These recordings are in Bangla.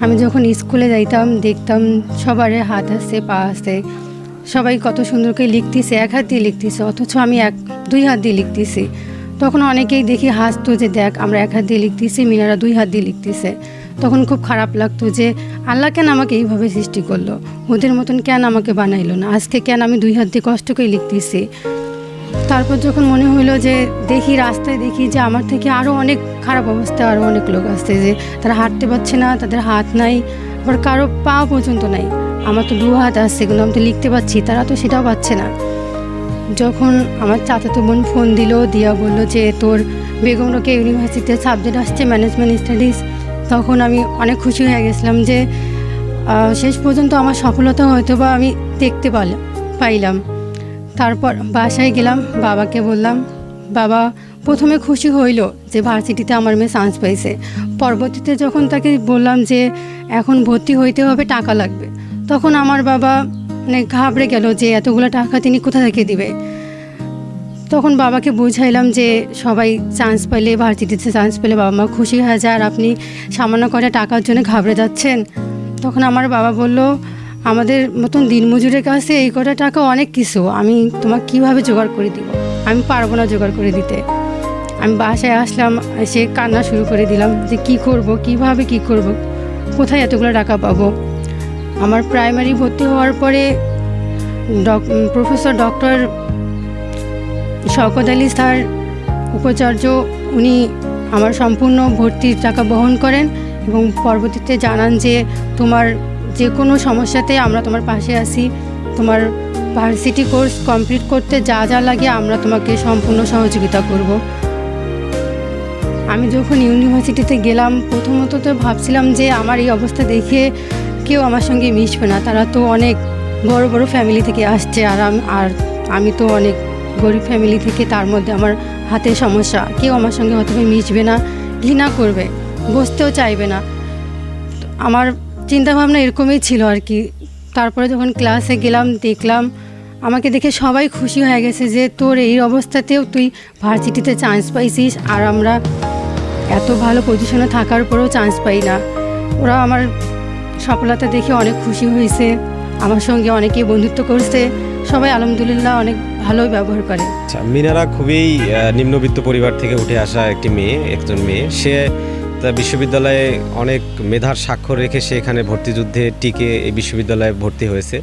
আমি যখন স্কুলে যাইতাম, দেখতাম সবারে হাত আসে, পা আসে। সবাই কত সুন্দর করে লিখতেছে, এক হাত দিয়ে লিখতেছে, অথচ আমি এক, দুই হাত দিয়ে লিখতেছি। তখন অনেকেই দেখি হাসতো যে, দেখ, আমরা এক হাত দিয়ে লিখতেছি, মিনারা দুই হাত দিয়ে লিখতেছে। তখন খুব খারাপ লাগতো যে, আল্লাহ কেন আমাকে এইভাবে সৃষ্টি করল? ওদের মতন কেন আমাকে বানাইলো না? আজকে কেন আমি দুই হাত দিয়ে কষ্ট করে লিখতেছি? তারপর যখন মনে হলো যে দেখি রাস্তায় দেখি যে আমার থেকে আরও অনেক খারাপ অবস্থা আরও অনেক লোক আসছে যে তারা হাঁটতে পারছে না, তাদের হাত নাই, আবার কারও পা পর্যন্ত নাই। আমার তো দু হাত আসছে, কিন্তু আমি তো লিখতে পারছি, তারা তো সেটাও পাচ্ছে না। যখন আমার চাচাতো বোন ফোন দিল, দিয়া বলল যে তোর বেগম রোকে ইউনিভার্সিটিতে সাবজেক্ট আসছে ম্যানেজমেন্ট স্টাডিজ তখন আমি অনেক খুশি হয়ে গেছিলাম যে শেষ পর্যন্ত আমার সফলতা হয়তো বা আমি দেখতে পারলাম পাইলাম। তারপর বাসায় গেলাম, বাবাকে বললাম, বাবা, প্রথমে খুশি হইল যে ভার্সিটিতে আমার মেয়ে চান্স পাইছে পরবর্তীতে যখন তাকে বললাম যে এখন ভর্তি হইতে হবে, টাকা লাগবে, তখন আমার বাবা মানে ঘাবড়ে গেল যে এতগুলো টাকা তিনি কোথা থেকে দিবে? তখন বাবাকে বুঝাইলাম যে সবাই চান্স পেলে, ভার্সিটিতে চান্স পেলে বাবা মা খুশি হয়ে যায় আর আপনি সামান্য কটা টাকার জন্য ঘাবড়ে যাচ্ছেন। তখন আমার বাবা বলল আমাদের মতন দিনমজুরের কাছে এই কটা টাকা অনেক কিছু। আমি তোমাকে কীভাবে জোগাড় করে দিব? আমি পারব না জোগাড় করে দিতে। আমি বাসায় আসলাম, এসে কান্না শুরু করে দিলাম যে কি করব, কীভাবে কি করব, কোথায় এতগুলো টাকা পাবো? আমার প্রাইমারি ভর্তি হওয়ার পরে doc professor doctor Shawkat Ali sir, উপাচার্য, উনি আমার সম্পূর্ণ ভর্তির টাকা বহন করেন এবং পরবর্তীতে জানান যে তোমার যে কোনো সমস্যাতে আমরা তোমার পাশে আছি। তোমার ভার্সিটি কোর্স কমপ্লিট করতে যা যা লাগে আমরা তোমাকে সম্পূর্ণ সহযোগিতা করব। আমি যখন ইউনিভার্সিটিতে গেলাম, প্রথমত তো ভাবছিলাম যে আমার এই অবস্থা দেখে কেউ আমার সঙ্গে মিশবে না। তারা তো অনেক বড় বড় ফ্যামিলি থেকে আসছে আর আর আমি তো অনেক গরিব ফ্যামিলি থেকে তার মধ্যে আমার হাতে সমস্যা। কেউ আমার সঙ্গে হয়তো মিশবে না, ঘৃণা করবে, বসতেও চাইবে না। আমার চিন্তাভাবনা এরকমই ছিল আর কি। তারপরে যখন ক্লাসে গেলাম, দেখলাম আমাকে দেখে সবাই খুশি হয়ে গেছে যে তোর এই অবস্থাতেও তুই ভার্সিটিতে চান্স পাইছিস আর আমরা এত ভালো পজিশনে থাকার পরেও চান্স পাই না। ওরা আমার সফলতা দেখে অনেক খুশি হয়েছে, আমার সঙ্গে অনেকে বন্ধুত্ব করছে, সবাই আলহামদুলিল্লাহ অনেক ভালোই ব্যবহার করে। আচ্ছা মিনারা খুবই নিম্নবিত্ত পরিবার থেকে উঠে আসা একটি মেয়ে, একজন মেয়ে। সে তার বিশ্ববিদ্যালয়ে অনেক মেধার স্বাক্ষর রেখে সে এখানে ভর্তিযুদ্ধে টিকে এই বিশ্ববিদ্যালয়ে ভর্তি হয়েছে।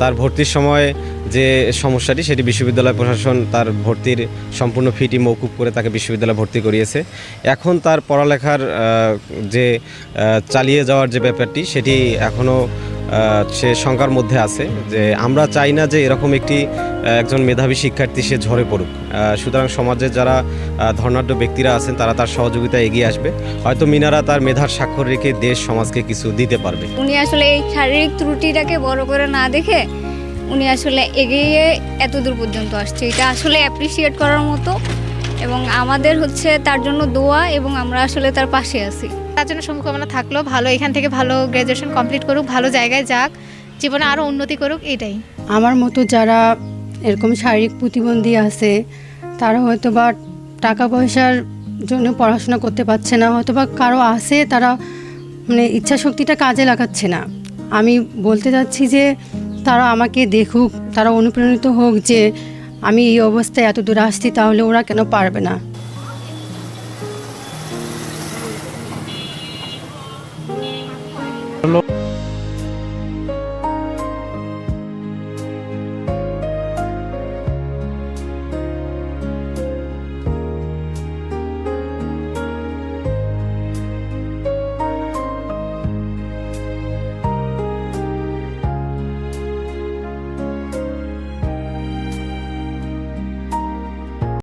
তার ভর্তির সময় যে সমস্যাটি, সেটি বিশ্ববিদ্যালয় প্রশাসন তার ভর্তির সম্পূর্ণ ফিটি মৌকুব করে তাকে বিশ্ববিদ্যালয়ে ভর্তি করিয়েছে। এখন তার পড়ালেখার যে চালিয়ে যাওয়ার যে ব্যাপারটি, সেটি এখনও সে শঙ্কার মধ্যে আছে যে আমরা চাই না যে এরকম একটি একজন মেধাবী শিক্ষার্থী সে ঝরে পড়ুক। সুতরাং সমাজের যারা ধর্নাঢ্য ব্যক্তিরা আছেন তারা তার সহযোগিতা এগিয়ে আসবে। হয়তো মিনারা তার মেধার স্বাক্ষর রেখে দেশ, সমাজকে কিছু দিতে পারবে। উনি আসলে এই শারীরিক ত্রুটিটাকে বড় করে না দেখে উনি আসলে এগিয়ে এত দূর পর্যন্ত আসছে। এটা আসলে অ্যাপ্রিসিয়েট করার মতো এবং আমাদের হচ্ছে তার জন্য দোয়া এবং আমরা আসলে তার পাশে আছি। তার জন্য শুভকামনা থাকল ভালো এখান থেকে ভালো গ্র্যাজুয়েশন কমপ্লিট করুক ভালো জায়গায় যাক জীবনে আরও উন্নতি করুক এটাই আমার মতো যারা এরকম শারীরিক প্রতিবন্ধী আছে তারা হয়তো বা টাকা পয়সার জন্য পড়াশোনা করতে পারছে না হয়তো বা কারও আছে তারা মানে ইচ্ছা শক্তিটা কাজে লাগাচ্ছে না। আমি বলতে চাচ্ছি যে তারা আমাকে দেখুক তারা অনুপ্রাণিত হোক যে আমি এই অবস্থায় এত দূর আসছি তাহলে ওরা কেন পারবে না?